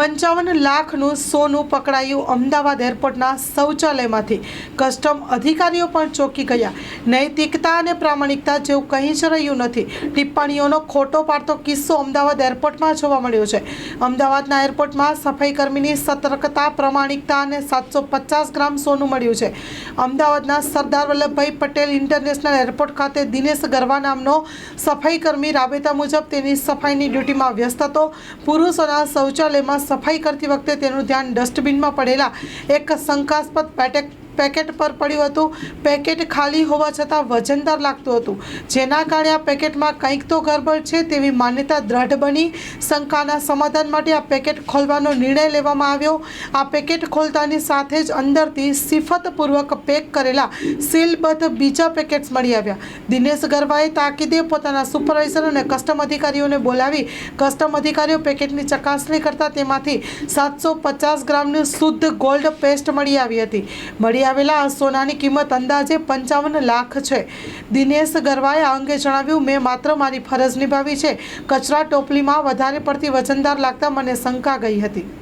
પંચાવન લાખનું સોનું પકડાયું અમદાવાદ એરપોર્ટના શૌચાલયમાંથી. કસ્ટમ અધિકારીઓ પણ ચોંકી ગયા. નૈતિકતા અને પ્રામાણિકતા જેવું કંઈ જ રહ્યું નથી. ટિપ્પણીઓનો ખોટો પાડતો કિસ્સો અમદાવાદ એરપોર્ટમાં જોવા મળ્યો છે. અમદાવાદના એરપોર્ટમાં સફાઈ કર્મીની સતર્કતા, પ્રામાણિકતા અને સાતસો પચાસ ગ્રામ સોનું મળ્યું છે. અમદાવાદના સરદાર વલ્લભભાઈ પટેલ ઇન્ટરનેશનલ એરપોર્ટ ખાતે દિનેશ ગરવા નામનો સફાઈ કર્મી રાબેતા મુજબ તેની સફાઈની ડ્યુટીમાં વ્યસ્ત હતો. પુરુષોના શૌચાલયમાં સફાઈ કરતી વખતે તેનું ધ્યાન ડસ્ટબિનમાં પડેલા એક શંકાસ્પદ પેટેક પેકેટ પર પડ્યું હતું. પેકેટ ખાલી હોવા છતાં વજનદાર લાગતું હતું. જેના કારણે આ પેકેટમાં કંઈક તો ગરબડ છે તેવી માન્યતા દ્રઢ બની. શંકાના સમાધાન માટે આ પેકેટ ખોલવાનો નિર્ણય લેવામાં આવ્યો. આ પેકેટ ખોલતાની સાથે જ અંદરથી સિફતપૂર્વક પેક કરેલા સીલબદ્ધ બીજા પેકેટ્સ મળી આવ્યા. દિનેશ ગરવાએ તાકીદે પોતાના સુપરવાઇઝર અને કસ્ટમ અધિકારીઓને બોલાવી કસ્ટમ અધિકારીઓ પેકેટની ચકાસણી કરતા તેમાંથી સાતસો પચાસ ગ્રામની શુદ્ધ ગોલ્ડ પેસ્ટ મળી આવી હતી. મળી આવેલા આ સોનાની કિંમત અંદાજે પંચાવન લાખ છે. દિનેશ ગરવાએ આ અંગે જણાવ્યું, મેં માત્ર મારી ફરજ નિભાવી છે. કચરા ટોપલીમાં વધારે પડતી વજનદાર લાગતા મને શંકા ગઈ હતી.